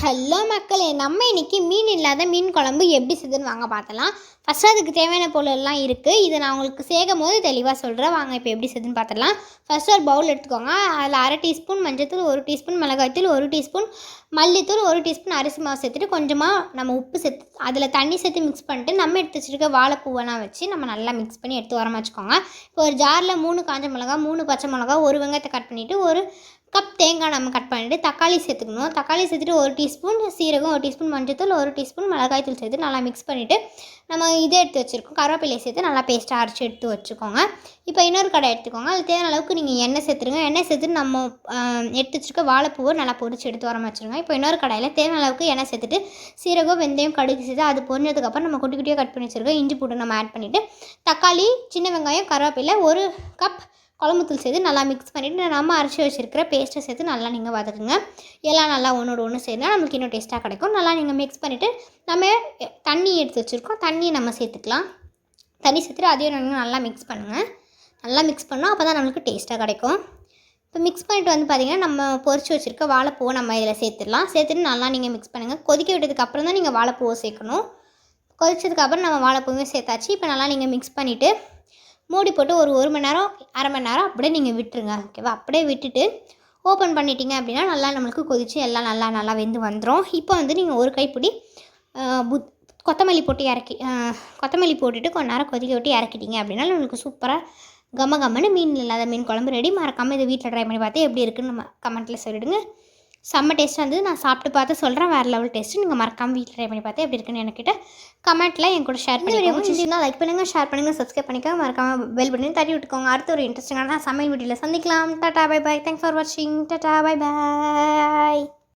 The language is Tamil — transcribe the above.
ஹலோ மக்களே நம்ம இன்னைக்கு மீன் இல்லாத மீன் குழம்பு எப்படி செய்துன்னு வாங்க பார்த்தலாம் ஃபஸ்ட்டு அதுக்கு தேவையான பொருளெல்லாம் இருக்குது இதை நான் உங்களுக்கு சேர்க்கும் போது தெளிவாக சொல்கிறேன் வாங்க இப்போ எப்படி செய்துன்னு பார்த்துடலாம். ஃபஸ்ட்டு ஒரு பவுல் எடுத்துக்கோங்க. அதில் அரை டீஸ்பூன் மஞ்சத்தூள் ஒரு டீஸ்பூன் மிளகாய்த்தூள் ஒரு டீஸ்பூன் மல்லித்தூள் ஒரு டீஸ்பூன் அரிசி மாவு சேர்த்துட்டு கொஞ்சமாக நம்ம உப்பு சேர்த்து அதில் தண்ணி சேர்த்து மிக்ஸ் பண்ணிட்டு நம்ம எடுத்து வச்சுருக்க வாழைப்பூவெல்லாம் வச்சு நம்ம நல்லா மிக்ஸ் பண்ணி எடுத்து வரமா வச்சுக்கோங்க. இப்போ ஒரு ஜாரில் மூணு காஞ்ச மிளகா மூணு பச்சை மிளகா ஒரு வெங்காயத்தை கட் பண்ணிவிட்டு ஒரு கப் தேங்காய் நம்ம கட் பண்ணிவிட்டு தக்காளி சேர்த்துக்கணும். தக்காளி சேர்த்துட்டு ஒரு டீஸ்பூன் சீரகம் ஒரு டீஸ்பூன் மஞ்சத்தூள் ஒரு டீஸ்பூன் மிளகாய்த்தூள் சேர்த்து நல்லா மிக்ஸ் பண்ணிவிட்டு நம்ம இதை எடுத்து வச்சுருக்கோம். கருவேப்பிலையை சேர்த்து நல்லா பேஸ்ட்டாக அரைச்சி எடுத்து வச்சுக்கோங்க. இப்போ இன்னொரு கடை எடுத்துக்கோங்க. அது தேவையான அளவுக்கு நீங்கள் எண்ணெய் சேர்த்துருங்க. எண்ணெய் சேர்த்துட்டு நம்ம எடுத்து வச்சுருக்க வாழைப்பூவை நல்லா பொரிச்சு எடுத்து வர வச்சுருங்க. இப்போ இன்னொரு கடையில் தேவையான அளவுக்கு எண்ணெய் சேர்த்துட்டு சீரகம் வெந்தயம் கடுகு சேர்த்து அது பொரிஞ்சதுக்கப்புறம் நம்ம குட்டி குட்டியாக கட் பண்ணி வச்சுருக்கோம் இஞ்சி பூண்டு நம்ம ஆட் பண்ணிவிட்டு தக்காளி சின்ன வெங்காயம் கருவேப்பிலை ஒரு கப் குழம்புத்தூள் சேர்த்து நல்லா மிக்ஸ் பண்ணிவிட்டு நம்ம அரைச்சி வச்சுருக்கிற பேஸ்ட்டை சேர்த்து நல்லா நீங்கள் வதக்குங்க. எல்லாம் நல்லா ஒன்றோட ஒன்று சேர்ந்தா நம்மளுக்கு இன்னும் டேஸ்ட்டாக கிடைக்கும். நல்லா நீங்கள் மிக்ஸ் பண்ணிவிட்டு நம்ம தண்ணி எடுத்து வச்சுருக்கோம். தண்ணியை நம்ம சேர்த்துக்கலாம். தண்ணி சேர்த்துட்டு அதையும் நீங்கள் நல்லா மிக்ஸ் பண்ணுங்கள் நல்லா மிக்ஸ் பண்ணோம் அப்போ தான் நம்மளுக்கு டேஸ்ட்டாக கிடைக்கும். இப்போ மிக்ஸ் பண்ணிட்டு வந்து பார்த்திங்கன்னா நம்ம பொறிச்சு வச்சுருக்க வாழைப்பூவை நம்ம இதில் சேர்த்துடலாம். சேர்த்துட்டு நல்லா நீங்கள் மிக்ஸ் பண்ணுங்கள் கொதிக்க விட்டதுக்கு அப்புறம் தான் நீங்கள் வாழைப்பூவை சேர்க்கணும். கொதிச்சதுக்கப்புறம் நம்ம வாழைப்பூவையும் சேர்த்தாச்சு. இப்போ நல்லா நீங்கள் மிக்ஸ் பண்ணிவிட்டு மூடி போட்டு ஒரு ஒரு மணி நேரம் அரை மணி நேரம் அப்படியே நீங்கள் விட்டுருங்க ஓகேவா அப்படியே விட்டுட்டு ஓப்பன் பண்ணிட்டீங்க அப்படின்னா நல்லா நம்மளுக்கு கொதிச்சு எல்லாம் நல்லா நல்லா வெந்து வந்துடும் இப்போ வந்து நீங்கள் ஒரு கைப்பிடி புத் கொத்தமல்லி போட்டு இறக்கி கொத்தமல்லி போட்டுட்டு கொஞ்ச நேரம் கொதிக்க விட்டு இறக்கிட்டீங்க அப்படின்னா நம்மளுக்கு சூப்பராக கம கம்மன்னு மீன் இல்லாத மீன் குழம்பு ரெடி மறக்காமல் இதை வீட்டில் ட்ரை பண்ணி பார்த்து எப்படி இருக்குன்னு நம்ம கமெண்ட்டில் சொல்லிவிடுங்க செம்ம டேஸ்ட்டாக இருந்தது. நான் சாப்பிட்டு பார்த்து சொல்கிறேன் வேறு லெவல் டேஸ்ட்டு நீங்கள் மறக்காமல் வீட்டில் ட்ரை பண்ணி பார்த்து எப்படி இருக்குன்னு எனக்கிட்ட கமெண்ட்டில் என் கூட ஷேர் பண்ணி வீடியோ பிடிச்சிருந்தா லைக் பண்ணுங்கள் ஷேர் பண்ணுங்கள் சப்ஸ்கிரைப் பண்ணிக்கோங்க. மறக்காமல் பெல் பண்ணி தட்டி விட்டுக்கோங்க. அடுத்த ஒரு இன்ட்ரெஸ்டிங்கான சமையல் வீடியோவில் சந்திக்கலாம். Tata bye bye thanks for வாட்சிங் டாட்டா பை பாய்